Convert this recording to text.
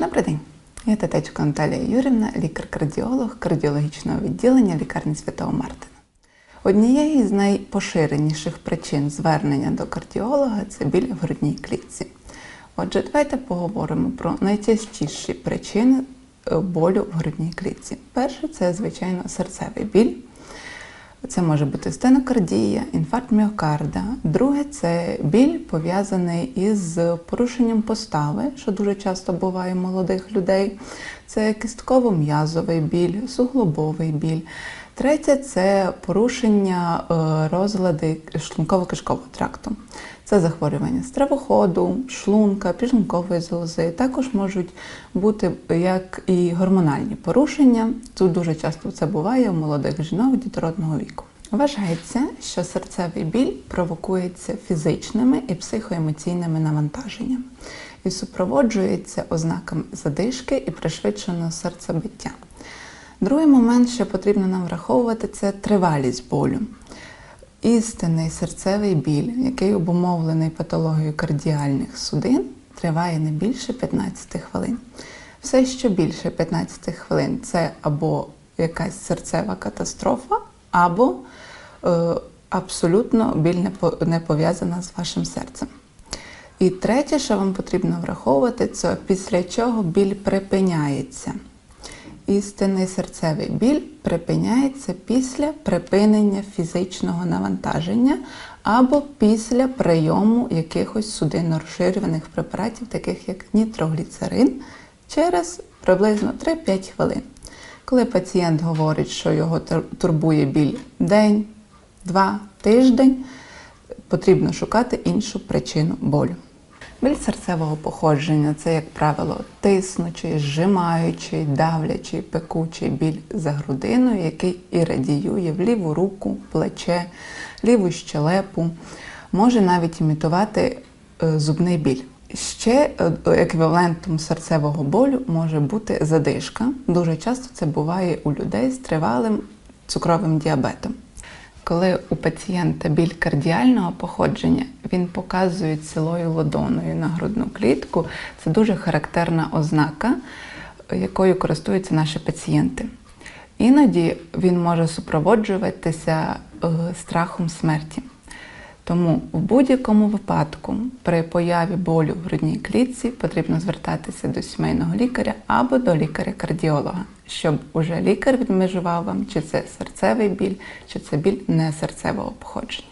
Добрий день. Я Татечко Наталія Юрівна, лікар-кардіолог кардіологічного відділення лікарні Святого Мартина. Однією з найпоширеніших причин звернення до кардіолога це біль в грудній клітці. Отже, давайте поговоримо про найчастіші причини е, болю в грудній клітці. Перше це, звичайно, серцевий біль. Це може бути стенокардія, інфаркт міокарда. Друге це біль пов'язаний із порушенням постави, що дуже часто буває у молодих людей. Це кістково-м'язовий біль, суглобовий біль. Третє це порушення е, розлади шлунково-кишкового тракту. Це захворювання стравоходу, шлунка, підшлункової залози. Також можуть бути як і гормональні порушення. Тут дуже часто це буває у молодих жінок дітородного віку. Вважається, що серцевий біль провокується фізичними і психоемоційними навантаженнями і супроводжується ознаками задишки і пришвидшеного серцебиття. Другий момент, що потрібно нам враховувати, це тривалість болю. Істинний серцевий біль, який обумовлений патологією кардіальних судин, триває не більше 15 хвилин. Все, що більше 15 хвилин, це або якась серцева катастрофа, або е, абсолютно біль не, пов'язана з вашим серцем. І третє, що вам потрібно враховувати, це після чого біль припиняється. Істинний серцевий біль припиняється після припинення фізичного навантаження або після прийому якихось судинно-розширюваних препаратів, таких як нітрогліцерин, через приблизно 3-5 хвилин. Коли пацієнт говорить, що його турбує біль день, два, тиждень, потрібно шукати іншу причину болю. Біль серцевого походження це, як правило, тиснучий, зжимаючий, давлячий, пекучий біль за грудиною, який і радіює в ліву руку, плече, ліву щелепу, може навіть імітувати е, зубний біль. Ще е, еквівалентом серцевого болю може бути задишка. Дуже часто це буває у людей з тривалим цукровим діабетом. Коли у пацієнта біль кардіального походження, він показує цілою ладоною на грудну клітку. Це дуже характерна ознака, якою користуються наші пацієнти. Іноді він може супроводжуватися е, страхом смерті. Тому в будь-якому випадку при появі болю в грудній клітці потрібно звертатися до сімейного лікаря або до лікаря-кардіолога, щоб уже лікар відмежував вам, чи це серцевий біль, чи це біль не серцевого походження.